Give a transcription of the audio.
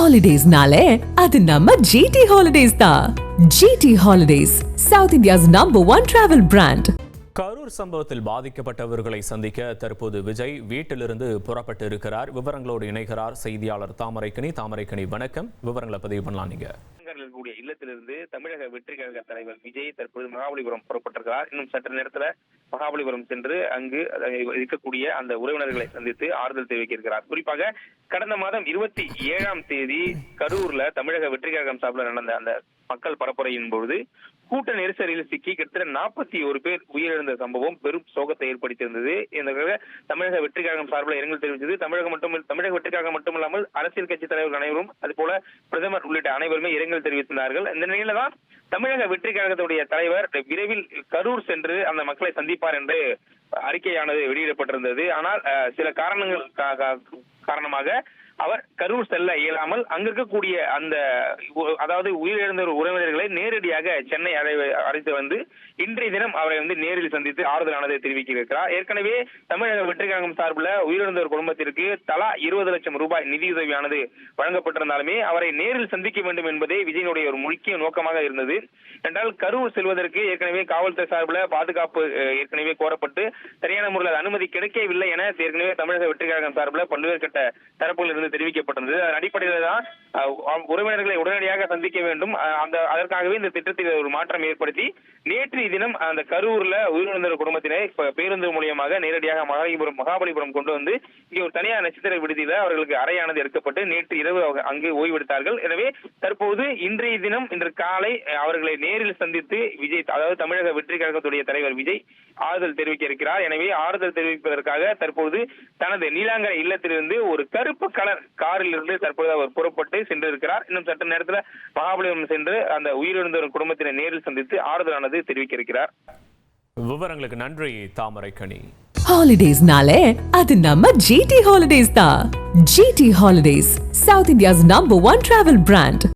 ஹாலிடேஸ்னாலே அது நம்ம ஜிடி ஹாலிடேஸ் தான் GT holidays south India's number one travel brand Karur சம்பவத்தில் பாதிக்கப்பட்டவர்களை சந்திக்க தற்போது விஜய் வீட்டிலிருந்து புறப்பட்டு இருக்கிறார். விவரங்களோடு இணைகிறார் செய்தியாளர் தாமரைக்கனி. தாமரைக்கனி வணக்கம். விவரங்களை பதிவு பண்ணலாம் நீங்க. இளைஞர்கள் இருக்கக்கூடிய இல்லத்திலிருந்து தமிழக வெற்றி கழக தலைவர் விஜய் தற்போது மகாபலிபுரம் புறப்பட்டிருக்கிறார். இன்னும் சற்று நேரத்தில் மகாபலிபுரம் சென்று அங்கு இருக்கக்கூடிய அந்த உறவினர்களை சந்தித்து ஆறுதல் தெரிவிக்கிறார் குறிப்பாக கடந்த மாதம் இருபத்தி ஏழாம் தேதி கரூர்ல தமிழக வெற்றி கழகம் சார்பில் நடந்த அந்த மக்கள் பரப்புரையின் பொழுது கூட்ட நெரிசலில் சிக்கி கிட்டத்தட்ட நாற்பத்தி ஒரு பேர் உயிரிழந்த சம்பவம் பெரும் சோகத்தை ஏற்படுத்தியிருந்தது. இந்த தமிழக வெற்றி கழகம் சார்பில் இரங்கல் தெரிவித்தது. தமிழகம் மட்டும் தமிழக வெற்றி கழகம் மட்டுமல்லாமல் அரசியல் கட்சி தலைவர்கள் அனைவரும் அதுபோல பிரதமர் உள்ளிட்ட அனைவருமே இரங்கல் தெரிவித்திருந்தார்கள். இந்த நிலையில தான் தமிழக வெற்றி கழகத்துடைய தலைவர் விரைவில் கரூர் சென்று அந்த மக்களை சந்திப்பார் என்று அறிக்கையானது வெளியிடப்பட்டிருந்தது. ஆனால் சில காரணங்கள் காரணமாக அவர் கரூர் செல்ல இயலாமல் அங்க இருக்கக்கூடிய அந்த அதாவது உயிரிழந்த உறவினர்களை நேரடியாக சென்னை அழைத்து வந்து இன்றைய தினம் அவரை வந்து நேரில் சந்தித்து ஆறுதலானதை தெரிவிக்க ஏற்கனவே தமிழக வெற்றிகரகம் சார்பில் உயிரிழந்த ஒரு குடும்பத்திற்கு தலா இருபது லட்சம் ரூபாய் நிதியுதவியானது வழங்கப்பட்டிருந்தாலுமே அவரை நேரில் சந்திக்க வேண்டும் என்பதே விஜயனுடைய ஒரு முக்கிய நோக்கமாக இருந்தது. என்றால் கரூர் செல்வதற்கு ஏற்கனவே காவல்துறை சார்பில் பாதுகாப்பு ஏற்கனவே கோரப்பட்டு சரியான முறையில் அனுமதி கிடைக்கவில்லை என ஏற்கனவே தமிழக வெற்றிகரகம் சார்பில் பல்வேறு கட்ட தரப்புகளில் இருந்து தெரிவிக்கப்பட்டிருந்தது. அதன் அடிப்படையில் தான் உறவினர்களை உடனடியாக சந்திக்க வேண்டும். அந்த அதற்காகவே இந்த திட்டத்தில் ஒரு மாற்றம் ஏற்படுத்தி நேற்றைய தினம் அந்த கரூர்ல உயிரிழந்த குடும்பத்தினை பேருந்து மூலியமாக நேரடியாக மகாபலிபுரம் மகாபலிபுரம் கொண்டு வந்து இங்கே ஒரு தனியார் நட்சத்திர விடுதியில அவர்களுக்கு அறையானது எடுக்கப்பட்டு நேற்று இரவு அங்கு ஓய்வெடுத்தார்கள். எனவே தற்போது இன்றைய தினம் இன்று காலை அவர்களை நேரில் சந்தித்து விஜய் அதாவது தமிழக வெற்றி கழகத்துடைய தலைவர் விஜய் ஆறுதல் தெரிவிக்க இருக்கிறார். எனவே ஆறுதல் தெரிவிப்பதற்காக தற்போது தனது நீலாங்கரை இல்லத்திலிருந்து ஒரு கருப்பு கலர் காரில் இருந்து தற்போது அவர் புறப்பட்டு சென்றிருக்கிறார். இன்னும் சற்று நேரத்தில் மகாபலிபுரம் சென்று அந்த உயிரிழந்தவர் குடும்பத்தினை நேரில் சந்தித்து ஆறுதலானது தெரிவிக்க இருக்கிறார் விவரங்களுக்கு நன்றி தாமரைக்கனி ஹாலிடேஸ்னாலே அது நம்ம ஜிடி ஹாலிடேஸ் தான். GT holidays south India's number one travel brand